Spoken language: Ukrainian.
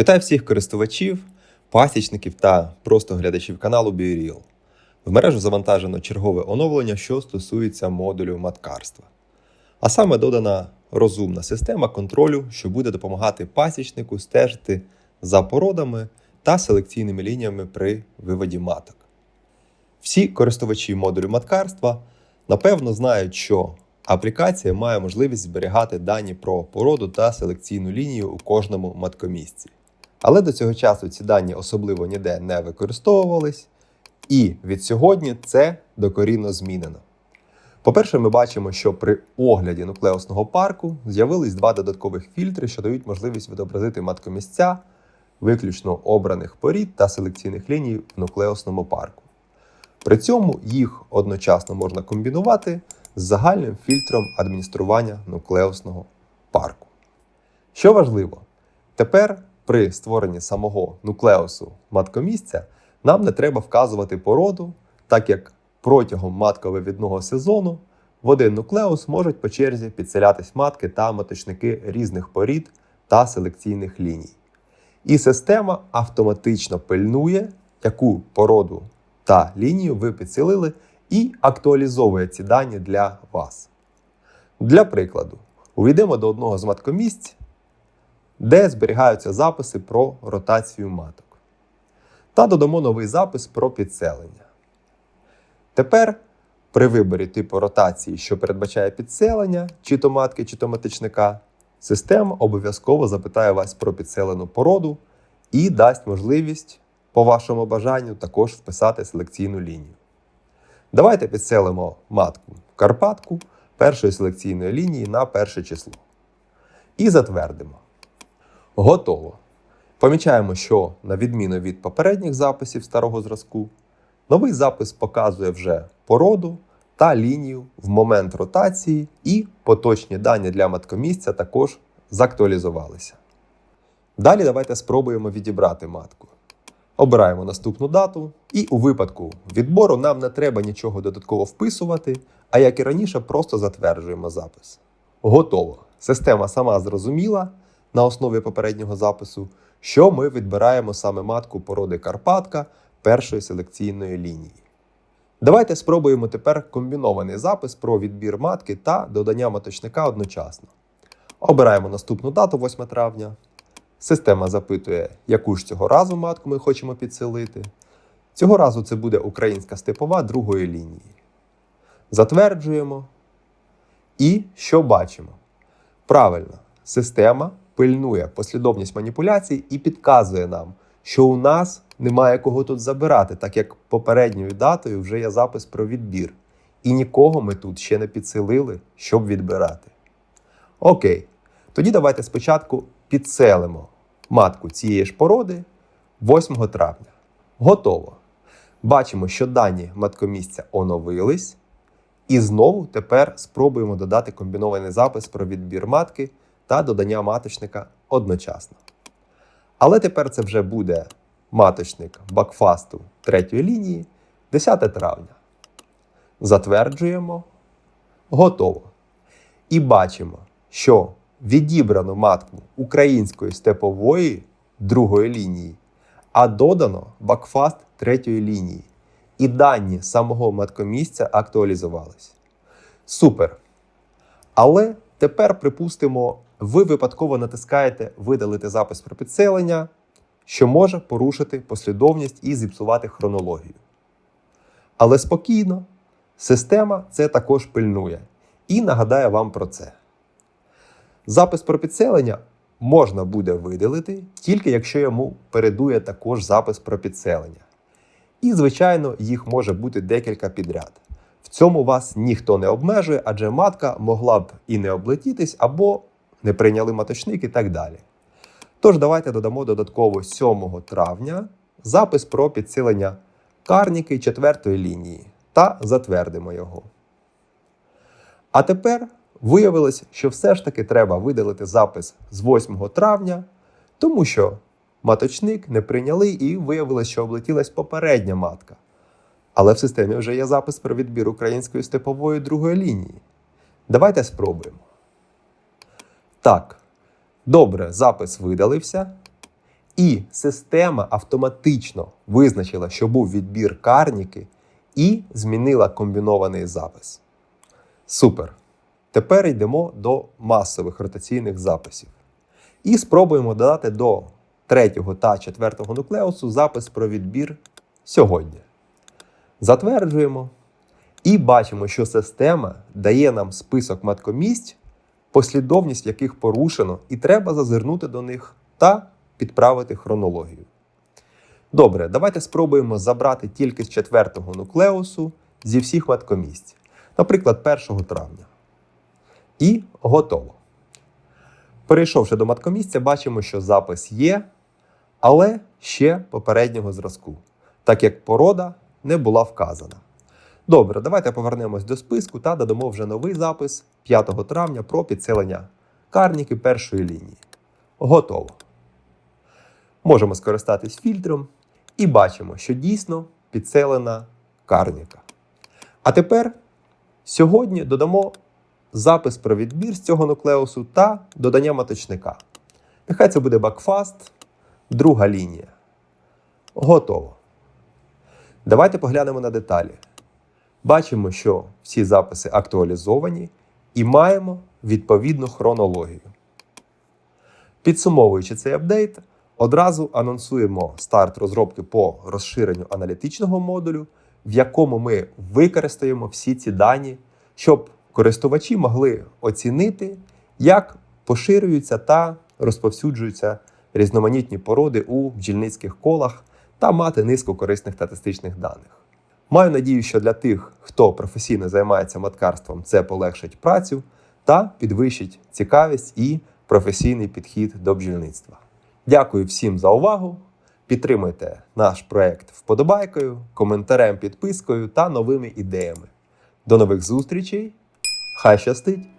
Вітаю всіх користувачів, пасічників та просто глядачів каналу BioReal. В мережу завантажено чергове оновлення, що стосується модулю маткарства. А саме додана розумна система контролю, що буде допомагати пасічнику стежити за породами та селекційними лініями при виводі маток. Всі користувачі модулю маткарства напевно знають, що аплікація має можливість зберігати дані про породу та селекційну лінію у кожному маткомісці. Але до цього часу ці дані особливо ніде не використовувались, і від сьогодні це докорінно змінено. По-перше, ми бачимо, що при огляді нуклеусного парку з'явились два додаткових фільтри, що дають можливість відобразити маткомісця виключно обраних порід та селекційних ліній в нуклеусному парку. При цьому їх одночасно можна комбінувати з загальним фільтром адміністрування нуклеусного парку. Що важливо, тепер при створенні самого нуклеусу маткомісця нам не треба вказувати породу, так як протягом матковивідного сезону в один нуклеус можуть по черзі підселятись матки та маточники різних порід та селекційних ліній. І система автоматично пильнує, яку породу та лінію ви підсилили, і актуалізовує ці дані для вас. Для прикладу, увійдемо до одного з маткомісць, де зберігаються записи про ротацію маток. Та додамо новий запис про підселення. Тепер при виборі типу ротації, що передбачає підселення, чи то матки, чи то матичника, система обов'язково запитає вас про підселену породу і дасть можливість, по вашому бажанню, також вписати селекційну лінію. Давайте підселимо матку Карпатку першої селекційної лінії на перше число. І затвердимо. Готово. Помічаємо, що на відміну від попередніх записів старого зразку, новий запис показує вже породу та лінію в момент ротації, і поточні дані для маткомісця також зактуалізувалися. Далі давайте спробуємо відібрати матку. Обираємо наступну дату, і у випадку відбору нам не треба нічого додатково вписувати, а як і раніше, просто затверджуємо запис. Готово. Система сама зрозуміла на основі попереднього запису, що ми відбираємо саме матку породи Карпатка першої селекційної лінії. Давайте спробуємо тепер комбінований запис про відбір матки та додання маточника одночасно. Обираємо наступну дату 8 травня. Система запитує, яку ж цього разу матку ми хочемо підселити. Цього разу це буде українська степова другої лінії. Затверджуємо. І що бачимо? Правильно, система пильнує послідовність маніпуляцій і підказує нам, що у нас немає кого тут забирати, так як попередньою датою вже є запис про відбір. І нікого ми тут ще не підселили, щоб відбирати. Окей, тоді давайте спочатку підселимо матку цієї ж породи 8 травня. Готово. Бачимо, що дані маткомісця оновились. І знову тепер спробуємо додати комбінований запис про відбір матки та додання маточника одночасно. Але тепер це вже буде маточник бакфасту третьої лінії 10 травня. Затверджуємо. Готово. І бачимо, що відібрано матку української степової другої лінії, а додано бакфаст третьої лінії. І дані самого маткомісця актуалізувались. Супер! Але тепер, припустимо, ви випадково натискаєте видалити запис про підселення, що може порушити послідовність і зіпсувати хронологію. Але спокійно, система це також пильнує і нагадає вам про це. Запис про підселення можна буде видалити, тільки якщо йому передує також запис про підселення. І, звичайно, їх може бути декілька підряд. В цьому вас ніхто не обмежує, адже матка могла б і не облетітись, або не прийняли маточник і так далі. Тож, давайте додамо додатково 7 травня запис про підсилення карніки четвертої лінії та затвердимо його. А тепер виявилось, що все ж таки треба видалити запис з 8 травня, тому що маточник не прийняли і виявилось, що облетілась попередня матка. Але в системі вже є запис про відбір української степової другої лінії. Давайте спробуємо. Так, добре, запис видалився. І система автоматично визначила, що був відбір карніки, і змінила комбінований запис. Супер. Тепер йдемо до масових ротаційних записів. І спробуємо додати до третього та четвертого нуклеусу запис про відбір сьогодні. Затверджуємо. І бачимо, що система дає нам список маткомісць, послідовність яких порушено, і треба зазирнути до них та підправити хронологію. Добре, давайте спробуємо забрати тільки з четвертого нуклеусу зі всіх маткомісць, наприклад, 1 травня. І готово. Перейшовши до маткомісця, бачимо, що запис є, але ще попереднього зразку, так як порода не була вказана. Добре, давайте повернемось до списку та додамо вже новий запис 5 травня про підселення карніки першої лінії. Готово. Можемо скористатись фільтром і бачимо, що дійсно підселена карніка. А тепер сьогодні додамо запис про відбір з цього нуклеусу та додання маточника. Нехай це буде бакфаст, друга лінія. Готово. Давайте поглянемо на деталі. Бачимо, що всі записи актуалізовані і маємо відповідну хронологію. Підсумовуючи цей апдейт, одразу анонсуємо старт розробки по розширенню аналітичного модулю, в якому ми використаємо всі ці дані, щоб користувачі могли оцінити, як поширюються та розповсюджуються різноманітні породи у бджільницьких колах та мати низку корисних статистичних даних. Маю надію, що для тих, хто професійно займається маткарством, це полегшить працю та підвищить цікавість і професійний підхід до бджільництва. Дякую всім за увагу. Підтримуйте наш проект вподобайкою, коментарем, підпискою та новими ідеями. До нових зустрічей! Хай щастить!